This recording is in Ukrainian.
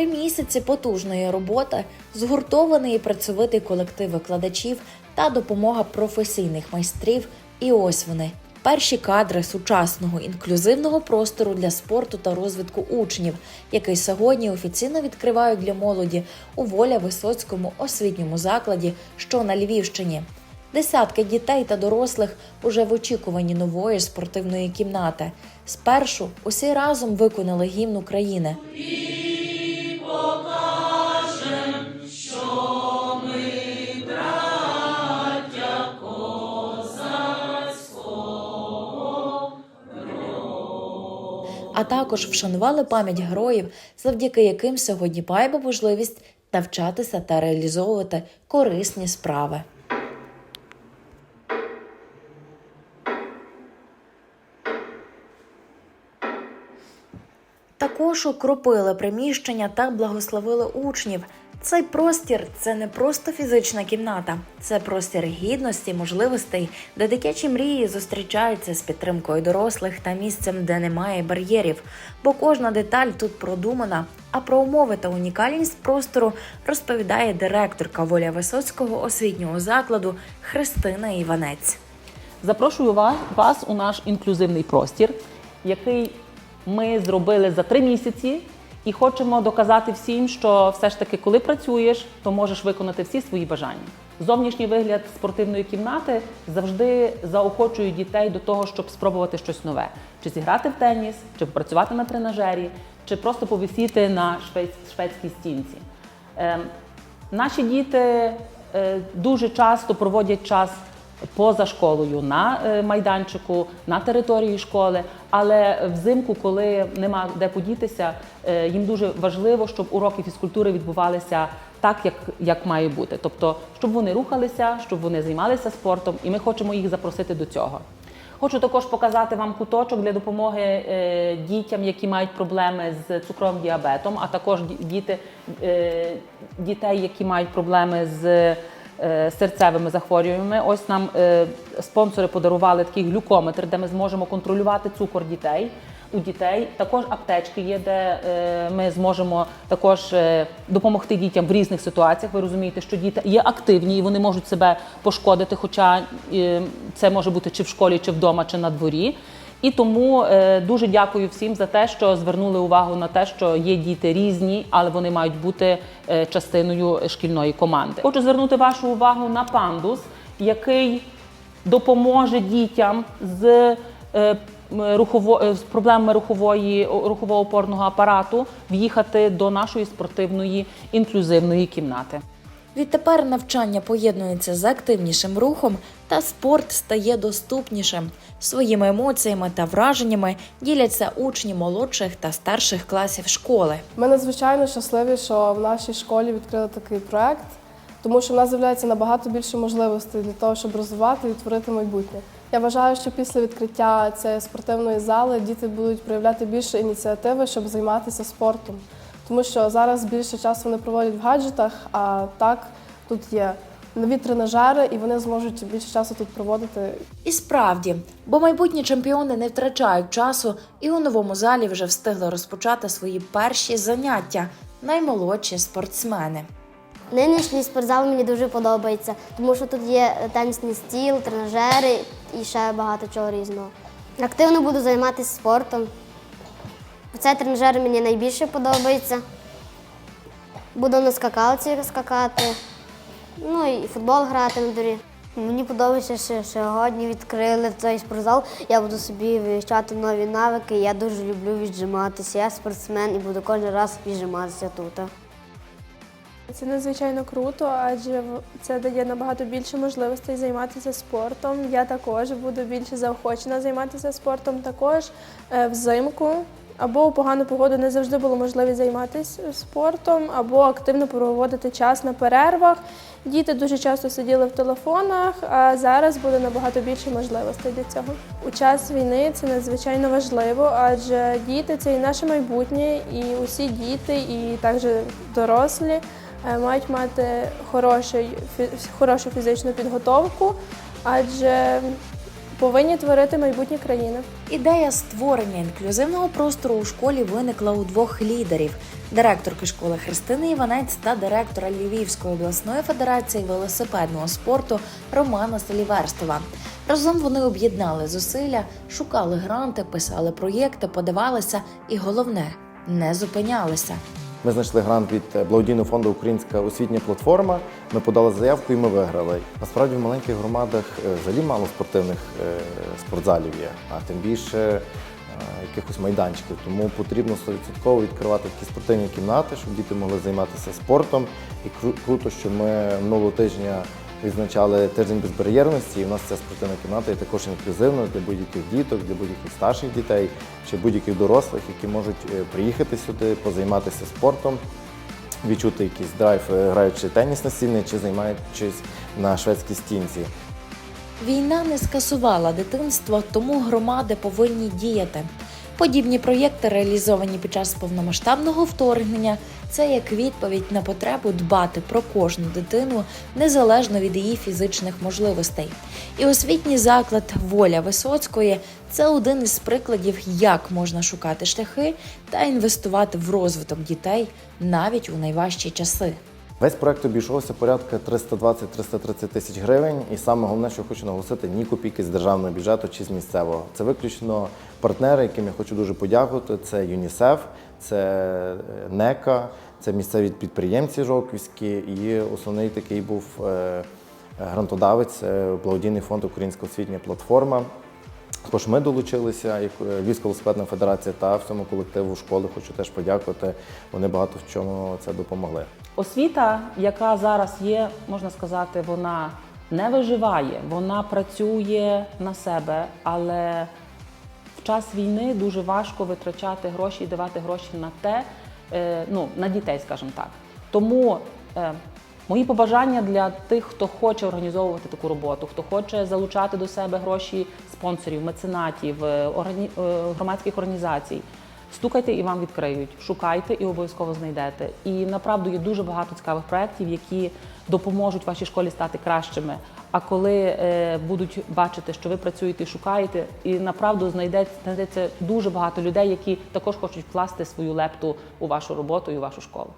Три місяці потужної роботи, згуртований і працьовитий колектив викладачів та допомога професійних майстрів. І ось вони перші кадри сучасного інклюзивного простору для спорту та розвитку учнів, який сьогодні офіційно відкривають для молоді у воля Висоцькому освітньому закладі, що на Львівщині. Десятки дітей та дорослих уже в очікуванні нової спортивної кімнати. Спершу усі разом виконали гімн України. А також вшанували пам'ять героїв, завдяки яким сьогодні пайба можливість навчатися та реалізовувати корисні справи. Також укропили приміщення та благословили учнів. Цей простір це не просто фізична кімната, це простір гідності, можливостей, де дитячі мрії зустрічаються з підтримкою дорослих та місцем, де немає бар'єрів. Бо кожна деталь тут продумана. А про умови та унікальність простору розповідає директорка Воля Висоцького освітнього закладу Христина Іванець. Запрошую ва- вас у наш інклюзивний простір, який ми зробили за три місяці, і хочемо доказати всім, що все ж таки, коли працюєш, то можеш виконати всі свої бажання. Зовнішній вигляд спортивної кімнати завжди заохочує дітей до того, щоб спробувати щось нове: чи зіграти в теніс, чи попрацювати на тренажері, чи просто повисіти на шведській стінці. Ем, Наші діти е, дуже часто проводять час поза школою на е, майданчику, на території школи. Але взимку, коли нема де подітися, е, їм дуже важливо, щоб уроки фізкультури відбувалися так, як, як має бути. Тобто, щоб вони рухалися, щоб вони займалися спортом, і ми хочемо їх запросити до цього. Хочу також показати вам куточок для допомоги е, дітям, які мають проблеми з цукровим діабетом, а також діти, дітей, які мають проблеми з серцевими захворюваннями. Ось нам е, спонсори подарували такий глюкометр, де ми зможемо контролювати цукор дітей. У дітей також аптечки є, де е, ми зможемо також е, допомогти дітям в різних ситуаціях. Ви розумієте, що діти є активні і вони можуть себе пошкодити, хоча е, це може бути чи в школі, чи вдома, чи на дворі. І тому е, дуже дякую всім за те, що звернули увагу на те, що є діти різні, але вони мають бути е, частиною шкільної команди. Хочу звернути вашу увагу на пандус, який допоможе дітям з, е, рухово, з проблемами рухової, рухово-опорного апарату в'їхати до нашої спортивної інклюзивної кімнати. Відтепер навчання поєднується з активнішим рухом, та спорт стає доступнішим. Своїми емоціями та враженнями діляться учні молодших та старших класів школи. Ми надзвичайно щасливі, що в нашій школі відкрили такий проект, тому що в нас з'являється набагато більше можливостей для того, щоб розвивати і творити майбутнє. Я вважаю, що після відкриття цієї спортивної зали діти будуть проявляти більше ініціативи, щоб займатися спортом. Тому що зараз більше часу вони проводять в гаджетах, а так тут є нові тренажери, і вони зможуть більше часу тут проводити І справді, бо майбутні чемпіони не втрачають часу і у новому залі вже встигли розпочати свої перші заняття наймолодші спортсмени. Нинішній спортзал мені дуже подобається, тому що тут є тенісний стіл, тренажери і ще багато чого різного. Активно буду займатися спортом. Цей тренажер мені найбільше подобається. Буду на скакалці скакати, ну і футбол грати на дворі. Мені подобається, що сьогодні відкрили цей спортзал. Я буду собі вивчати нові навики. Я дуже люблю віджиматися. Я спортсмен і буду кожен раз віджиматися тут. Це надзвичайно круто, адже це дає набагато більше можливостей займатися спортом. Я також буду більше заохочена займатися спортом. Також е, взимку або у погану погоду не завжди було можливість займатися спортом, або активно проводити час на перервах. Діти дуже часто сиділи в телефонах, а зараз буде набагато більше можливостей для цього. У час війни це надзвичайно важливо, адже діти це і наше майбутнє, і усі діти, і також дорослі е, мають мати хороший, хорошу фізичну підготовку, адже Повинні творити майбутнє країни. Ідея створення інклюзивного простору у школі виникла у двох лідерів: директорки школи Христини Іванець та директора Львівської обласної федерації велосипедного спорту Романа Селіверстова. Разом вони об'єднали зусилля, шукали гранти, писали проєкти, подавалися і головне не зупинялися. Ми знайшли грант від е, благодійного фонду Українська освітня платформа. Ми подали заявку і ми виграли. Насправді в маленьких громадах е, взагалі мало спортивних е, спортзалів є, а тим більше якихось майданчиків. Тому потрібно 100% відкривати такі спортивні кімнати, щоб діти могли займатися спортом. І круто, що ми минулого тижня відзначали тиждень безбар'єрності. І в нас ця спортивна кімната є також інклюзивна для будь-яких діток, для будь-яких старших дітей чи будь-яких дорослих, які можуть е, приїхати сюди, позайматися спортом, відчути якийсь драйв, е, граючи теніс настільний чи займаючись на шведській стінці. Війна не скасувала дитинство, тому громади повинні діяти. Подібні проєкти, реалізовані під час повномасштабного вторгнення, це як відповідь на потребу дбати про кожну дитину незалежно від її фізичних можливостей. І освітній заклад Воля Висоцької це один із прикладів, як можна шукати шляхи та інвестувати в розвиток дітей навіть у найважчі часи. Весь проект обійшовся порядка 320-330 тисяч гривень. І саме головне, що хочу наголосити, ні копійки з державного бюджету чи з місцевого. Це виключно партнери, яким я хочу дуже подякувати. Це ЮНІСЕФ, це е, НЕКА, це місцеві підприємці Жовківські. І основний такий був е, грантодавець, е, благодійний фонд Українська освітня платформа. Також ми долучилися, як Львівська велосипедна федерація та всьому колективу школи. Хочу теж подякувати. Вони багато в чому це допомогли. Освіта, яка зараз є, можна сказати, вона не виживає, вона працює на себе, але час війни дуже важко витрачати гроші і давати гроші на те, е, ну, на дітей, скажімо так. Тому е, мої побажання для тих, хто хоче організовувати таку роботу, хто хоче залучати до себе гроші спонсорів, меценатів, е, громадських організацій. Стукайте і вам відкриють, шукайте і обов'язково знайдете. І направду є дуже багато цікавих проєктів, які допоможуть вашій школі стати кращими. А коли е, будуть бачити, що ви працюєте і шукаєте, і направду знайдеться, дуже багато людей, які також хочуть вкласти свою лепту у вашу роботу і у вашу школу.